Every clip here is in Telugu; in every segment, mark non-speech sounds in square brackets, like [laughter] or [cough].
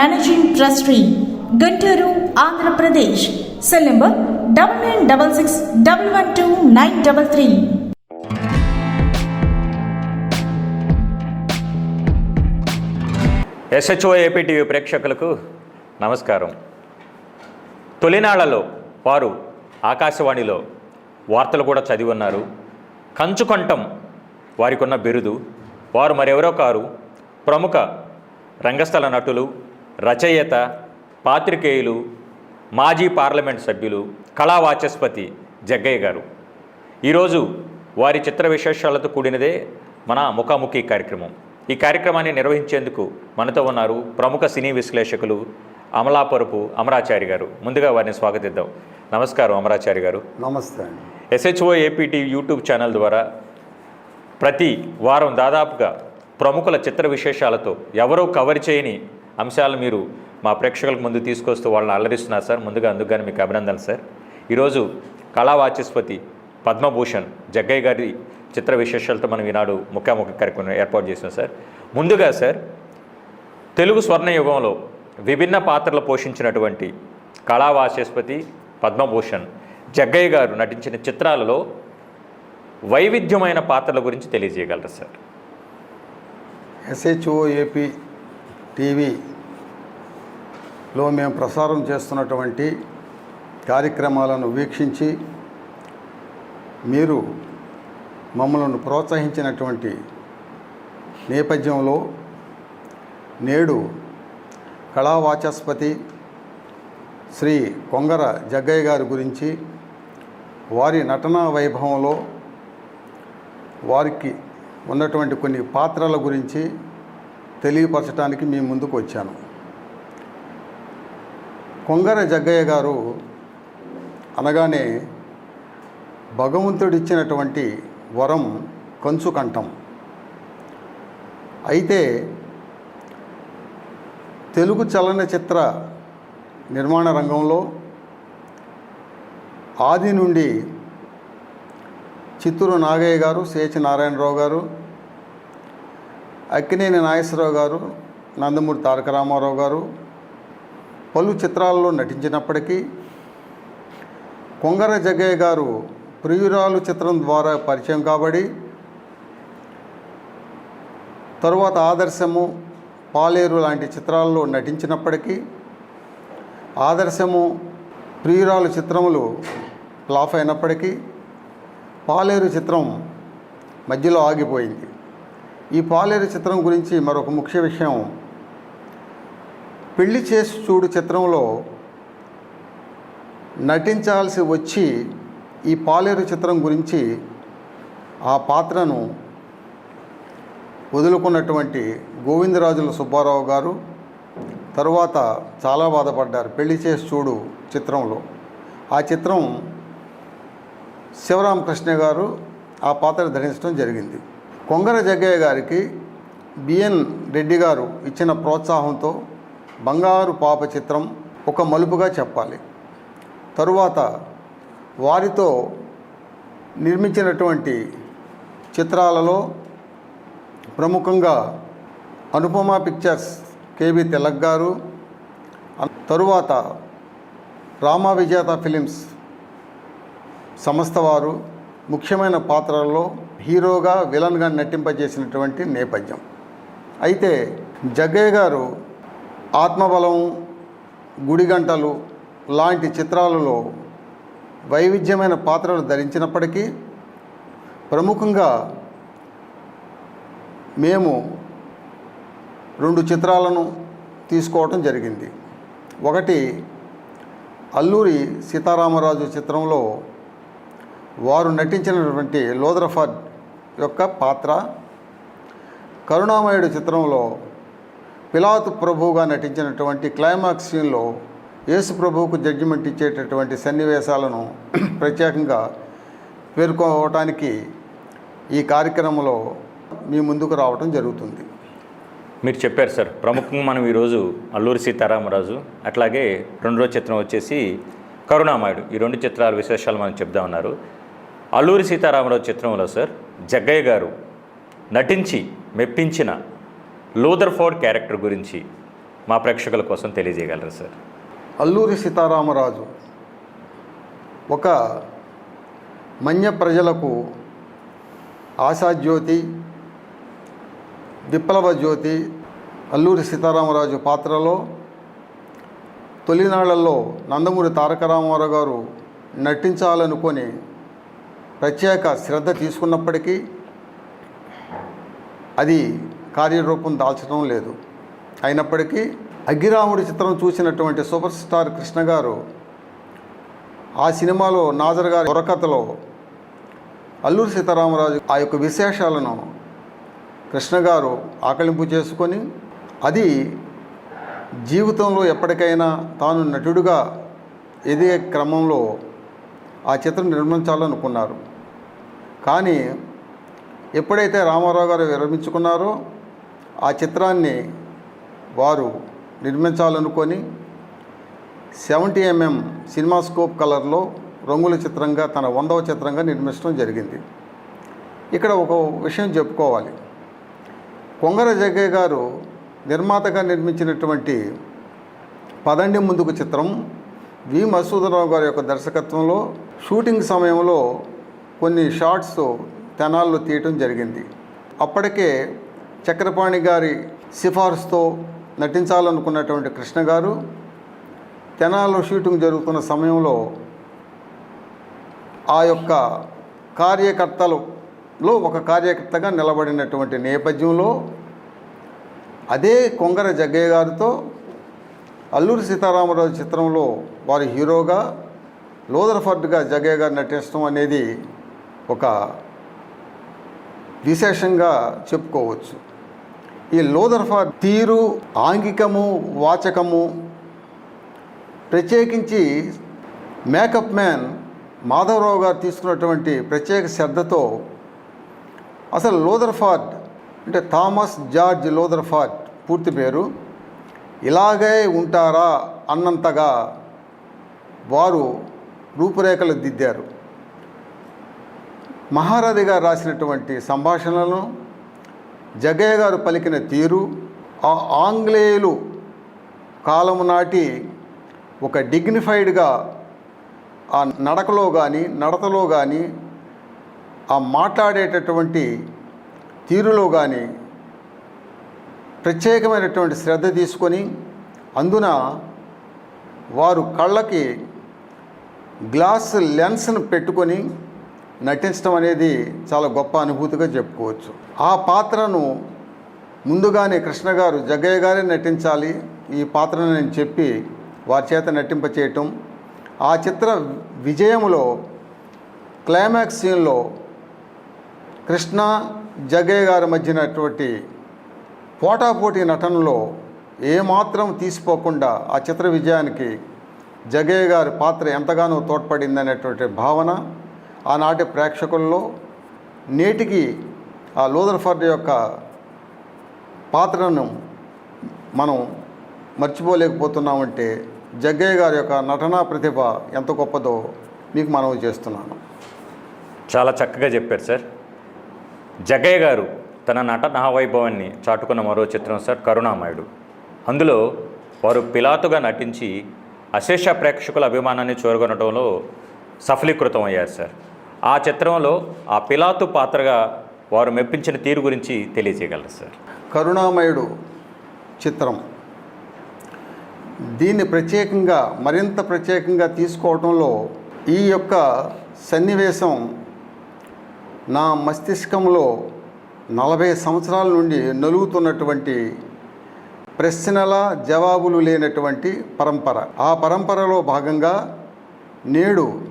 managing trustee Guntur Andhra Pradesh cell number double nine double six double one two nine double three SHO APTV ప్రేక్షకులకు నమస్కారం. తొలినాళ్ళలో వారు ఆకాశవాణిలో వార్తలు కూడా చదివి ఉన్నారు కంచుకంఠం వారికి ఉన్న బిరుదు. వారు మరెవరో కారు. ప్రముఖ రంగస్థల నటులు రచయిత పాత్రికేయులు మాజీ పార్లమెంట్ సభ్యులు కళా వాచస్పతి జగ్గయ్య గారు. ఈరోజు వారి చిత్ర విశేషాలతో కూడినదే మన ముఖాముఖి కార్యక్రమం. ఈ కార్యక్రమాన్ని నిర్వహించేందుకు మనతో ఉన్నారు ప్రముఖ సినీ విశ్లేషకులు అమలాపురపు అమరాచారి గారు. ముందుగా వారిని స్వాగతిద్దాం. నమస్కారం అమరాచారి గారు. నమస్తే అండి. ఎస్హెచ్ఓ ఏపీటీ యూట్యూబ్ ఛానల్ ద్వారా ప్రతి వారం దాదాపుగా ప్రముఖుల చిత్ర విశేషాలతో ఎవరూ కవర్ చేయని అంశాలు మీరు మా ప్రేక్షకులకు ముందు తీసుకొస్తూ వాళ్ళని అల్లరిస్తున్నారు సార్. ముందుగా అందుకని మీకు అభినందనలు సార్. ఈరోజు కళావాచస్పతి పద్మభూషణ్ జగ్గయ్య గారి చిత్ర విశేషాలతో మనం ఈనాడు ముఖాముఖి కార్యక్రమం ఏర్పాటు చేసాం సార్. ముందుగా సార్ తెలుగు స్వర్ణయుగంలో విభిన్న పాత్రలు పోషించినటువంటి కళావాచస్పతి పద్మభూషణ్ జగ్గయ్య గారు నటించిన చిత్రాలలో వైవిధ్యమైన పాత్రల గురించి తెలియజేయగలరు సార్? ఎస్హెచ్ఓ ఏపీ టీవీలో మేము ప్రసారం చేస్తున్నటువంటి కార్యక్రమాలను వీక్షించి మీరు మమ్మల్ని ప్రోత్సహించినటువంటి నేపథ్యంలో నేడు కళావాచస్పతి శ్రీ కొంగర జగ్గయ్య గారి గురించి వారి నటనా వైభవంలో వారికి ఉన్నటువంటి కొన్ని పాత్రల గురించి తెలియపరచడానికి మీ ముందుకు వచ్చాను. కొంగర జగ్గయ్య గారు అనగానే భగవంతుడిచ్చినటువంటి వరం కంచుకంఠం అయితే తెలుగు చలనచిత్ర నిర్మాణ రంగంలో ఆది నుండి చిత్తూరు నాగయ్య గారు సిహెచ్ నారాయణరావు గారు అక్కినేని నాగేశ్వరరావు గారు నందమూరి తారక రామారావు గారు పలు చిత్రాల్లో నటించినప్పటికీ కొంగర జగ్గయ్య గారు ప్రియురాలు చిత్రం ద్వారా పరిచయం కాబడి తరువాత ఆదర్శము పాలేరు లాంటి చిత్రాల్లో నటించినప్పటికీ ఆదర్శము ప్రియురాలు చిత్రములు ఫ్లాఫ్ అయినప్పటికీ పాలేరు చిత్రం మధ్యలో ఆగిపోయింది. ఈ పాలేరు చిత్రం గురించి మరొక ముఖ్య విషయం. పెళ్ళి చేసి చూడు చిత్రంలో నటించాల్సి వచ్చి ఈ పాలేరు చిత్రం గురించి ఆ పాత్రను వదులుకున్నటువంటి గోవిందరాజుల సుబ్బారావు గారు తరువాత చాలా బాధపడ్డారు పెళ్ళి చేసి చూడు చిత్రంలో. ఆ చిత్రం శివరామకృష్ణ గారు ఆ పాత్ర ధరించడం జరిగింది. కొంగర జగ్గయ్య గారికి బిఎన్ రెడ్డి గారు ఇచ్చిన ప్రోత్సాహంతో బంగారు పాప చిత్రం ఒక మలుపుగా చెప్పాలి. తరువాత వారితో నిర్మించినటువంటి చిత్రాలలో ప్రముఖంగా అనుపమ పిక్చర్స్ కేబి తిలక్ గారు తరువాత రామా విజేత ఫిలిమ్స్ సంస్థ వారు ముఖ్యమైన పాత్రల్లో హీరోగా విలన్గా నటింపజేసినటువంటి నేపథ్యం. అయితే జగ్గయ్య గారు ఆత్మబలం గుడిగంటలు లాంటి చిత్రాలలో వైవిధ్యమైన పాత్రలు ధరించినప్పటికీ ప్రముఖంగా మేము రెండు చిత్రాలను తీసుకోవటం జరిగింది. ఒకటి అల్లూరి సీతారామరాజు చిత్రంలో వారు నటించినటువంటి లోదరఫర్డ్ యొక్క పాత్ర కరుణామయుడు చిత్రంలో పిలాతు ప్రభువుగా నటించినటువంటి క్లైమాక్స్ సీన్లో యేసు ప్రభువుకు జడ్జిమెంట్ ఇచ్చేటటువంటి సన్నివేశాలను [clears throat] ప్రత్యేకంగా పేర్కోవటానికి ఈ కార్యక్రమంలో మీ ముందుకు రావటం జరుగుతుంది. మీరు చెప్పారు సార్ ప్రముఖంగా మనం ఈరోజు అల్లూరి సీతారామరాజు అట్లాగే రెండో చిత్రం వచ్చేసి కరుణామాయుడు. ఈ రెండు చిత్రాల విశేషాలు మనం చెప్దామన్నారు. అల్లూరి సీతారామరాజు చిత్రంలో సార్ జగ్గయ్య గారు నటించి మెప్పించిన లూదర్ ఫోర్డ్ క్యారెక్టర్ గురించి మా ప్రేక్షకుల కోసం తెలియజేయగలరు సార్? అల్లూరి సీతారామరాజు ఒక మన్య ప్రజలకు ఆశాజ్యోతి విప్లవ జ్యోతి అల్లూరి సీతారామరాజు పాత్రలో తొలినాళ్ళలో నందమూరి తారక రామారావు గారు నటించాలనుకొని ప్రత్యేక శ్రద్ధ తీసుకున్నప్పటికీ అది కార్యరూపం దాల్చడం లేదు. అయినప్పటికీ అగ్గిరాముడి చిత్రం చూసినటువంటి సూపర్ స్టార్ కృష్ణ గారు ఆ సినిమాలో నాజర్ గారి బుర్రకథలో అల్లూరి సీతారామరాజు ఆ యొక్క విశేషాలను కృష్ణ గారు ఆకలింపు చేసుకొని అది జీవితంలో ఎప్పటికైనా తాను నటుడుగా ఎదిగే క్రమంలో ఆ చిత్రం నిర్మించాలనుకున్నారు. కానీ ఎప్పుడైతే రామారావు గారు విరమించుకున్నారో ఆ చిత్రాన్ని వారు నిర్మించాలనుకొని సెవెంటీ ఎంఎం సినిమా స్కోప్ కలర్లో రంగుల చిత్రంగా తన వందవ చిత్రంగా నిర్మించడం జరిగింది. ఇక్కడ ఒక విషయం చెప్పుకోవాలి. కొంగర జగ్గయ్య గారు నిర్మాతగా నిర్మించినటువంటి పదండి ముందుకు చిత్రం వి. మసూదరావు గారి యొక్క దర్శకత్వంలో షూటింగ్ సమయంలో కొన్ని షార్ట్స్ తెనాల్లో తీయటం జరిగింది. అప్పటికే చక్రపాణి గారి సిఫార్సుతో నటించాలనుకున్నటువంటి కృష్ణ గారు తెనాల్లో షూటింగ్ జరుగుతున్న సమయంలో ఆ యొక్క కార్యకర్తలలో ఒక కార్యకర్తగా నిలబడినటువంటి నేపథ్యంలో అదే కొంగర జగ్గయ్య గారితో అల్లూరి సీతారామరాజు చిత్రంలో వారి హీరోగా లోదర్ఫర్డ్గా జగ్గయ్య గారు నటించడం అనేది ఒక విశేషంగా చెప్పుకోవచ్చు. ఈ లోదర్ఫా తీరు ఆంగికము వాచకము ప్రత్యేకించి మేకప్ మ్యాన్ మాధవరావు గారు తీసుకున్నటువంటి ప్రత్యేక శ్రద్ధతో అసలు లోదర్ఫార్డ్ అంటే థామస్ జార్జ్ లోదర్ఫార్డ్ పూర్తి పేరు. ఇలాగే ఉంటారా అన్నంతగా వారు రూపురేఖలు దిద్దారు. మహారాధి గారు రాసినటువంటి సంభాషణలను జగయ్య గారు పలికిన తీరు ఆ ఆంగ్లేయులు కాలము నాటి ఒక డిగ్నిఫైడ్గా ఆ నడకలో కానీ నడతలో కానీ ఆ మాట్లాడేటటువంటి తీరులో కానీ ప్రత్యేకమైనటువంటి శ్రద్ధ తీసుకొని అందున వారు కళ్ళకి గ్లాస్ లెన్స్ను పెట్టుకొని నటించడం అనేది చాలా గొప్ప అనుభూతిగా చెప్పుకోవచ్చు. ఆ పాత్రను ముందుగానే కృష్ణ గారు జగ్గయ్య గారే నటించాలి. ఈ పాత్రను నేను చెప్పి వారి చేత నటింప చేయటం. ఆ చిత్ర విజయంలో క్లైమాక్స్ సీన్లో కృష్ణ జగ్గయ్య గారి మధ్యనటువంటి పోటాపోటీ నటనలో ఏమాత్రం తీసిపోకుండా ఆ చిత్ర విజయానికి జగయ్య గారి పాత్ర ఎంతగానో తోడ్పడిందనేటువంటి భావన ఆనాటి ప్రేక్షకుల్లో నేటికి ఆ లోదర్ఫర్డ్ యొక్క పాత్రను మనం మర్చిపోలేకపోతున్నామంటే జగ్గయ్య గారి యొక్క నటనా ప్రతిభ ఎంత గొప్పదో మీకు మనవి చేస్తున్నాను. చాలా చక్కగా చెప్పారు సార్. జగ్గయ్య గారు తన నటనా వైభవాన్ని చాటుకున్న మరో చిత్రం సార్ కరుణామయుడు. అందులో వారు పిలాతుగా నటించి అశేష ప్రేక్షకుల అభిమానాన్ని చూరగొనడంలో సఫలీకృతం అయ్యారు సార్. ఆ చిత్రంలో ఆ పిలాతు పాత్రగా వారు మెప్పించిన తీరు గురించి తెలియజేయగలరు సార్. కరుణామయుడు చిత్రం. దీన్ని ప్రత్యేకంగా మరింత ప్రత్యేకంగా తీసుకోవటంలో ఈ యొక్క సన్నివేశం నా మస్తిష్కంలో నలభై సంవత్సరాల నుండి నలుగుతున్నటువంటి ప్రశ్నల జవాబులు లేనటువంటి పరంపర. ఆ పరంపరలో భాగంగా నేడు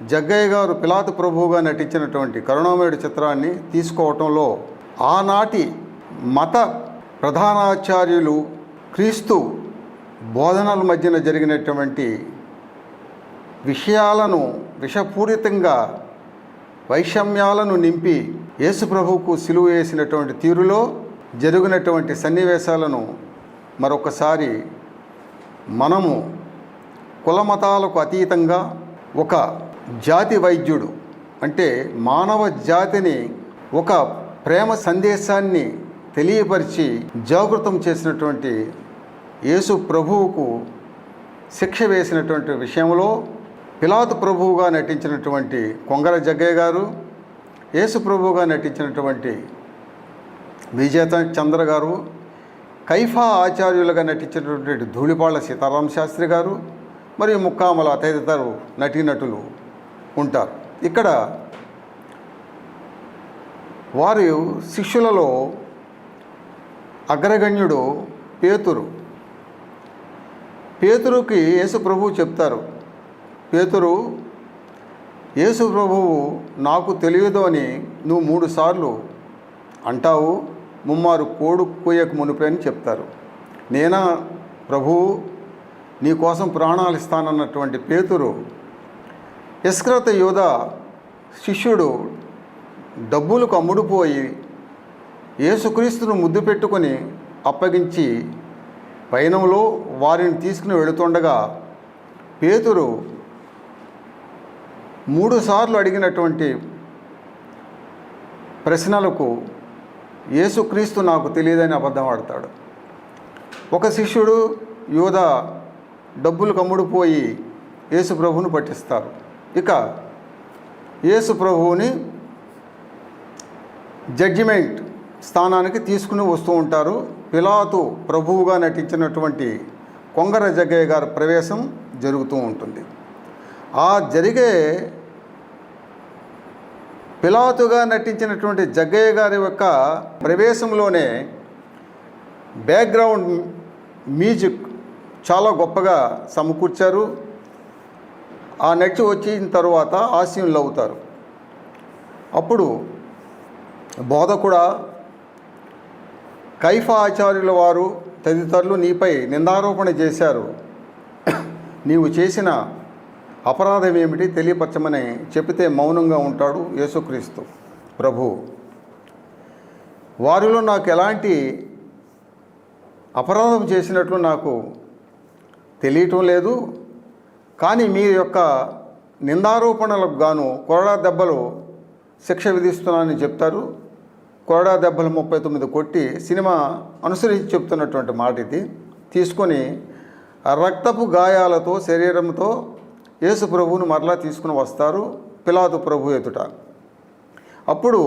జగ్గయ్య గారు పిలాతు ప్రభువుగా నటించినటువంటి కరుణామయుడు చిత్రాన్ని తీసుకోవటంలో ఆనాటి మత ప్రధానాచార్యులు క్రీస్తు బోధనల మధ్యన జరిగినటువంటి విషయాలను విషపూరితంగా వైషమ్యాలను నింపి యేసుప్రభువుకు సిలువ వేసినటువంటి తీరులో జరిగినటువంటి సన్నివేశాలను మరొకసారి మనము కులమతాలకు అతీతంగా ఒక జాతి వైద్యుడు అంటే మానవ జాతిని ఒక ప్రేమ సందేశాన్ని తెలియపరిచి జాగృతం చేసినటువంటి యేసు ప్రభువుకు శిక్ష వేసినటువంటి విషయంలో పిలాతు ప్రభువుగా నటించినటువంటి కొంగర జగ్గయ్య గారు యేసు ప్రభువుగా నటించినటువంటి విజేత చంద్ర గారు కైఫా ఆచార్యులుగా నటించినటువంటి ధూళిపాళ్ళ సీతారామ శాస్త్రి గారు మరియు ముక్కామల తదితరు నటీనటులు ఉంటారు. ఇక్కడ వారి శిష్యులలో అగ్రగణ్యుడు పేతురు. పేతురుకి యేసు ప్రభువు చెప్తారు పేతురు యేసు ప్రభువు నాకు తెలియదు అని నువ్వు మూడు సార్లు అంటావు ముమ్మారు కోడు కోయకు మునిపే అని చెప్తారు. నేనా ప్రభువు నీ కోసం ప్రాణాలు ఇస్తానన్నటువంటి పేతురు ఇస్క్రత యోధ శిష్యుడు డబ్బులకు అమ్ముడుపోయి యేసుక్రీస్తును ముద్దు పెట్టుకొని అప్పగించి పయనంలో వారిని తీసుకుని వెళుతుండగా పేతురు మూడు సార్లు అడిగినటువంటి ప్రశ్నలకు యేసుక్రీస్తు నాకు తెలియదని అబద్ధం ఆడతాడు. ఒక శిష్యుడు యోధ డబ్బులు కమ్ముడుపోయి యేసు ప్రభును పట్టిస్తారు. ఇక యేసు ప్రభువుని జడ్జిమెంట్ స్థానానికి తీసుకుని వస్తూ ఉంటారు. పిలాతు ప్రభువుగా నటించినటువంటి కొంగర జగ్గయ్య గారి ప్రవేశం జరుగుతూ ఉంటుంది. ఆ జరిగే పిలాతుగా నటించినటువంటి జగ్గయ్య గారి యొక్క ప్రవేశంలోనే బ్యాక్గ్రౌండ్ మ్యూజిక్ చాలా గొప్పగా సమకూర్చారు. ఆ నడిచి వచ్చిన తర్వాత ఆశీనులు అవుతారు. అప్పుడు బోధకుడా కైఫా ఆచార్యుల వారు తదితరులు నీపై నిందారోపణ చేశారు. నీవు చేసిన అపరాధం ఏమిటి తెలియపరచమని చెబితే మౌనంగా ఉంటాడు యేసుక్రీస్తు ప్రభు. వారిలో నాకు ఎలాంటి అపరాధం చేసినట్లు నాకు తెలియటం లేదు. కానీ మీ యొక్క నిందారోపణలకు గాను కొరడా దెబ్బలు శిక్ష విధిస్తున్నానని చెప్తారు. కొరడా దెబ్బలు ముప్పై తొమ్మిది కొట్టి సినిమా అనుసరించి చెప్తున్నటువంటి మాట ఇది. తీసుకొని రక్తపు గాయాలతో శరీరంతో యేసు ప్రభువును మరలా తీసుకుని వస్తారు పిలాతు ప్రభు ఎదుట. అప్పుడు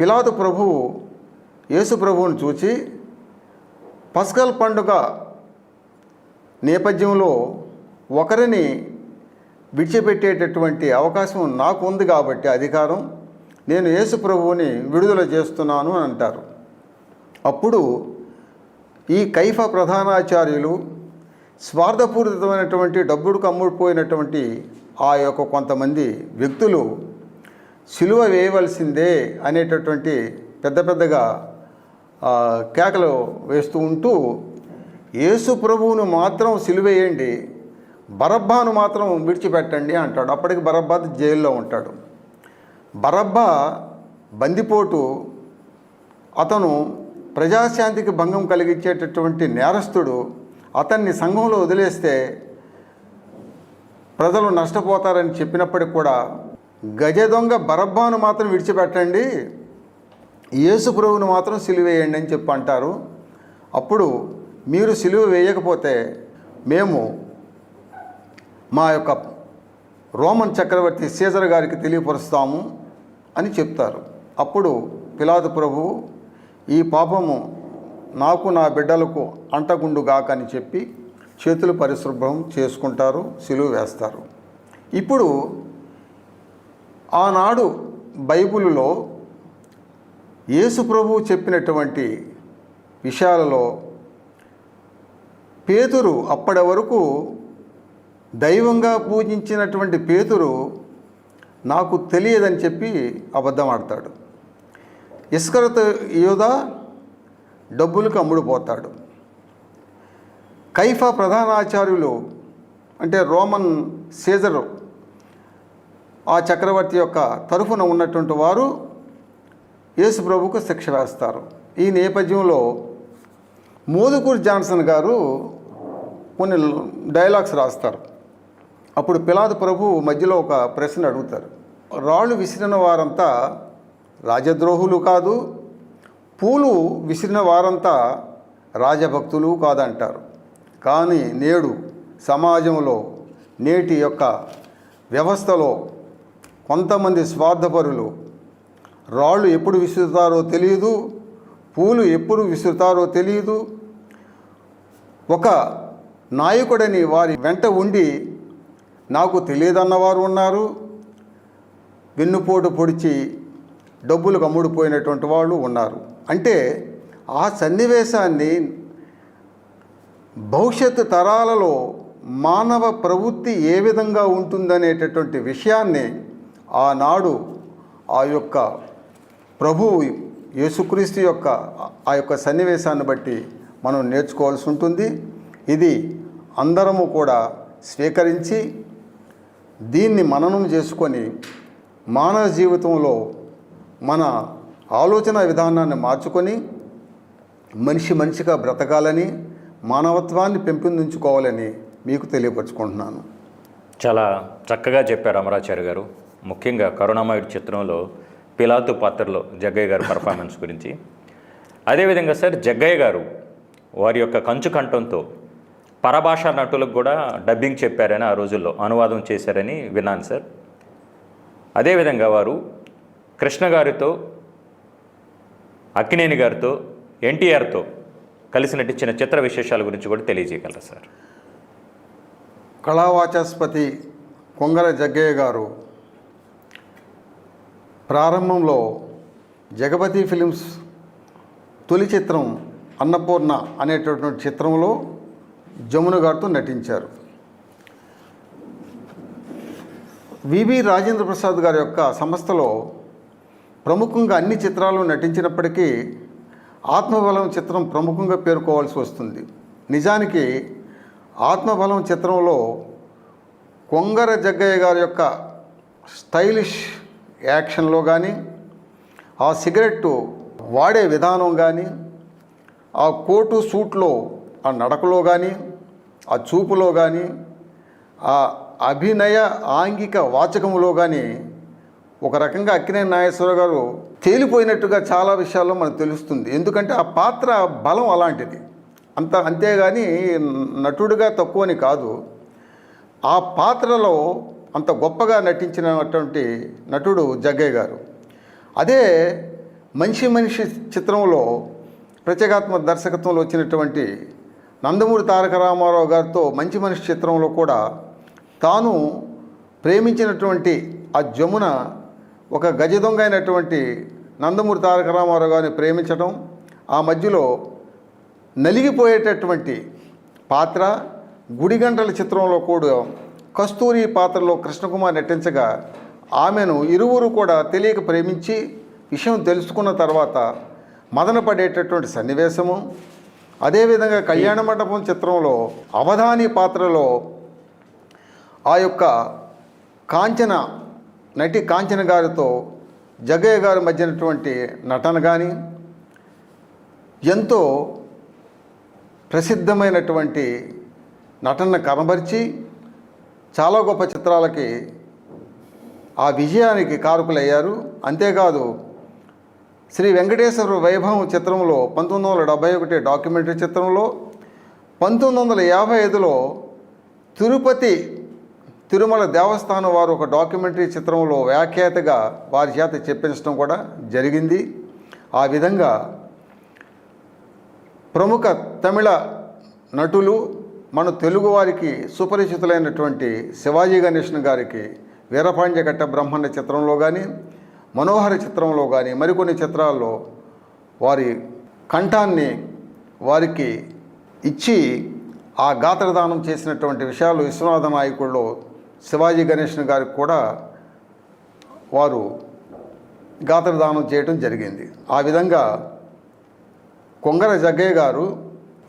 పిలాతు ప్రభువు యేసు ప్రభువును చూచి పస్కల్ పండుగ నేపథ్యంలో ఒకరిని విడిచిపెట్టేటటువంటి అవకాశం నాకు ఉంది కాబట్టి అధికారం నేను యేసు ప్రభువుని విడుదల చేస్తున్నాను అని అంటారు. అప్పుడు ఈ కైఫ ప్రధానాచార్యులు స్వార్థపూరితమైనటువంటి డబ్బుడు కమ్ముడిపోయినటువంటి ఆ యొక్క కొంతమంది వ్యక్తులు సిలువ వేయవలసిందే అనేటటువంటి పెద్ద పెద్దగా కేకలు వేస్తూ ఉంటూ యేసు ప్రభువును మాత్రం సిలువేయండి బరబ్బాను మాత్రం విడిచిపెట్టండి అంటాడు. అప్పటికి బరబ్బా జైల్లో ఉంటాడు. బరబ్బా బందిపోటు అతను ప్రజాశాంతికి భంగం కలిగించేటటువంటి నేరస్తుడు. అతన్ని సంఘంలో వదిలేస్తే ప్రజలు నష్టపోతారని చెప్పినప్పటికి కూడా గజ దొంగ బరబ్బాను మాత్రం విడిచిపెట్టండి. యేసు ప్రభువును మాత్రం సిలువేయండి అని చెప్పి అంటారు. అప్పుడు మీరు సిలువ వేయకపోతే మేము మా యొక్క రోమన్ చక్రవర్తి సీజర్ గారికి తెలియపరుస్తాము అని చెప్తారు. అప్పుడు పిలాదు ప్రభువు ఈ పాపము నాకు నా బిడ్డలకు అంటకుండుగాక అని చెప్పి చేతులు పరిశుభ్రం చేసుకుంటారు సిలువ వేస్తారు. ఇప్పుడు ఆనాడు బైబిలులో యేసు ప్రభువు చెప్పినటువంటి విషయాలలో పేతురు అప్పటి వరకు దైవంగా పూజించినటువంటి పేతురు నాకు తెలియదని చెప్పి అబద్ధం ఆడతాడు. ఇస్కరత యోధ డబ్బులకు అమ్ముడుపోతాడు. కైఫా ప్రధానాచార్యులు అంటే రోమన్ సీజరు ఆ చక్రవర్తి యొక్క తరఫున ఉన్నటువంటి వారు యేసు ప్రభుకు శిక్ష వేస్తారు. ఈ నేపథ్యంలో మోదుకూరు జాన్సన్ గారు కొన్ని డైలాగ్స్ రాస్తారు. అప్పుడు పిలాదు ప్రభు మధ్యలో ఒక ప్రశ్న అడుగుతారు. రాళ్ళు విసిరిన వారంతా రాజద్రోహులు కాదు పూలు విసిరిన వారంతా రాజభక్తులు కాదంటారు. కానీ నేడు సమాజంలో నేటి యొక్క వ్యవస్థలో కొంతమంది స్వార్థపరులు రాళ్ళు ఎప్పుడు విసురుతారో తెలియదు పూలు ఎప్పుడు విసురుతారో తెలియదు ఒక నాయకుడని వారి వెంట ఉండి నాకు తెలియదన్నవారు ఉన్నారు. వెన్నుపోటు పొడిచి డబ్బులకు అమ్ముడుపోయినటువంటి వాళ్ళు ఉన్నారు. అంటే ఆ సన్నివేశాన్ని భవిష్యత్తు తరాలలో మానవ ప్రవృత్తి ఏ విధంగా ఉంటుందనేటటువంటి విషయాన్ని ఆనాడు ఆ యొక్క ప్రభువు యేసుక్రీస్తు యొక్క ఆ యొక్క సన్నివేశాన్ని బట్టి మనం నేర్చుకోవాల్సి ఉంటుంది. ఇది అందరము కూడా స్వీకరించి దీన్ని మననం చేసుకొని మానవ జీవితంలో మన ఆలోచన విధానాన్ని మార్చుకొని మనిషి మనిషిగా బ్రతకాలని మానవత్వాన్ని పెంపొందించుకోవాలని మీకు తెలియపరచుకుంటున్నాను. చాలా చక్కగా చెప్పారు అమరాచార్య గారు. ముఖ్యంగా కరుణామయుడు చిత్రంలో పిలాతు పాత్రలో జగ్గయ్య గారు పర్ఫార్మెన్స్ గురించి. అదేవిధంగా సార్ జగ్గయ్య గారు వారి యొక్క కంచు కంఠంతో పరభాషా నటులకు కూడా డబ్బింగ్ చెప్పారని ఆ రోజుల్లో అనువాదం చేశారని విన్నాను సార్. అదేవిధంగా వారు కృష్ణ గారితో అక్కినేని గారితో ఎన్టీఆర్తో కలిసి నటించిన చిత్ర విశేషాల గురించి కూడా తెలియజేయగలరా సార్? కళావాచస్పతి కొంగల జగ్గయ్య గారు ప్రారంభంలో జగపతి ఫిలిమ్స్ తొలి చిత్రం అన్నపూర్ణ అనేటటువంటి చిత్రంలో జమున గారితో నటించారు. వివి రాజేంద్ర ప్రసాద్ గారి యొక్క సంస్థలో ప్రముఖంగా అన్ని చిత్రాలు నటించినప్పటికీ ఆత్మబలం చిత్రం ప్రముఖంగా పేర్కోవాల్సి వస్తుంది. నిజానికి ఆత్మబలం చిత్రంలో కొంగర జగ్గయ్య గారి యొక్క స్టైలిష్ యాక్షన్లో కానీ ఆ సిగరెట్టు వాడే విధానం కానీ ఆ కోటు సూట్లో ఆ నడకలో కానీ ఆ చూపులో కానీ ఆ అభినయ ఆంగిక వాచకములో కానీ ఒక రకంగా అక్కినే నాగేశ్వరరావు గారు తేలిపోయినట్టుగా చాలా విషయాల్లో మనకు తెలుస్తుంది. ఎందుకంటే ఆ పాత్ర బలం అలాంటిది. అంత అంతేగాని నటుడిగా తక్కువని కాదు. ఆ పాత్రలో అంత గొప్పగా నటించినటువంటి నటుడు జగ్గయ్య గారు. అదే మనిషి మనిషి చిత్రంలో ప్రత్యేగాత్మ దర్శకత్వంలో వచ్చినటువంటి నందమూరి తారక రామారావు గారితో మంచి మనిషి చిత్రంలో కూడా తాను ప్రేమించినటువంటి ఆ జమున ఒక గజ దొంగ అయినటువంటి నందమూరి తారక రామారావు గారిని ప్రేమించడం ఆ మధ్యలో నలిగిపోయేటటువంటి పాత్ర గుడిగంటల చిత్రంలో కూడా కస్తూరి పాత్రలో కృష్ణకుమార్ నటించగా ఆమెను ఇరువురు కూడా తెలియక ప్రేమించి విషయం తెలుసుకున్న తర్వాత మదన పడేటటువంటి సన్నివేశము అదేవిధంగా కళ్యాణ మండపం చిత్రంలో అవధాని పాత్రలో ఆ యొక్క కాంచన నటి కాంచన గారితో జగ్గయ్య గారి మధ్యనటువంటి నటన కానీ ఎంతో ప్రసిద్ధమైనటువంటి నటనను కనబరిచి చాలా గొప్ప చిత్రాలకి ఆ విజయానికి కారకులయ్యారు. అంతేకాదు శ్రీ వెంకటేశ్వర వైభవం చిత్రంలో పంతొమ్మిది వందల డెబ్బై ఒకటి డాక్యుమెంటరీ చిత్రంలో పంతొమ్మిది వందల యాభై ఐదులో తిరుపతి తిరుమల దేవస్థానం వారు ఒక డాక్యుమెంటరీ చిత్రంలో వ్యాఖ్యాతగా వారి చేత చెప్పించడం కూడా జరిగింది. ఆ విధంగా ప్రముఖ తమిళ నటులు మన తెలుగు వారికి సుపరిచితులైనటువంటి శివాజీ గణేషన్ గారికి వీరపాండ్య కట్ట బ్రహ్మణ చిత్రంలో కానీ మనోహరి చిత్రంలో కానీ మరికొన్ని చిత్రాల్లో వారి కంఠాన్ని వారికి ఇచ్చి ఆ గాత్రదానం చేసినటువంటి విషయాలు విశ్వనాథ నాయకుల్లో శివాజీ గణేషన్ గారికి కూడా వారు గాత్రదానం చేయటం జరిగింది. ఆ విధంగా కొంగర జగ్గయ్య గారు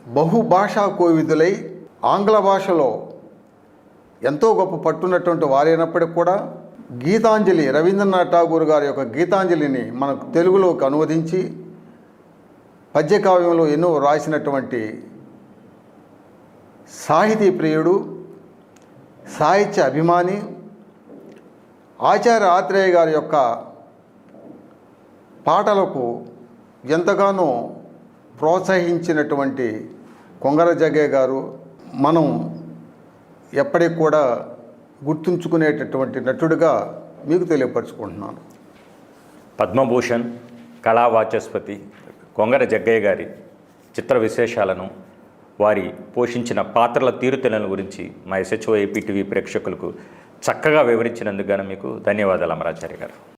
బహుభాషా కోవిదులై ఆంగ్ల భాషలో ఎంతో గొప్ప పట్టున్నటువంటి వారైనప్పటికి కూడా గీతాంజలి రవీంద్రనాథ్ ఠాగూర్ గారి యొక్క గీతాంజలిని మనకు తెలుగులోకి అనువదించి పద్యకావ్యంలో ఎన్నో రాసినటువంటి సాహితీ ప్రియుడు సాహిత్య అభిమాని ఆచార్య ఆత్రేయ గారి యొక్క పాటలకు ఎంతగానో ప్రోత్సహించినటువంటి కొంగర జగ్గయ్య గారు. మనం ఎప్పటికి కూడా గుర్తుంచుకునేటటువంటి నటుడిగా మీకు తెలియపరచుకుంటున్నాను. పద్మభూషణ్ కళావాచస్పతి కొంగర జగ్గయ్య గారి చిత్ర విశేషాలను వారి పోషించిన పాత్రల తీరుతెలను గురించి మా ఎస్హెచ్ఓ ఏపీటీవీ ప్రేక్షకులకు చక్కగా వివరించినందుకు గాను మీకు ధన్యవాదాలు అమరాచార్య గారు.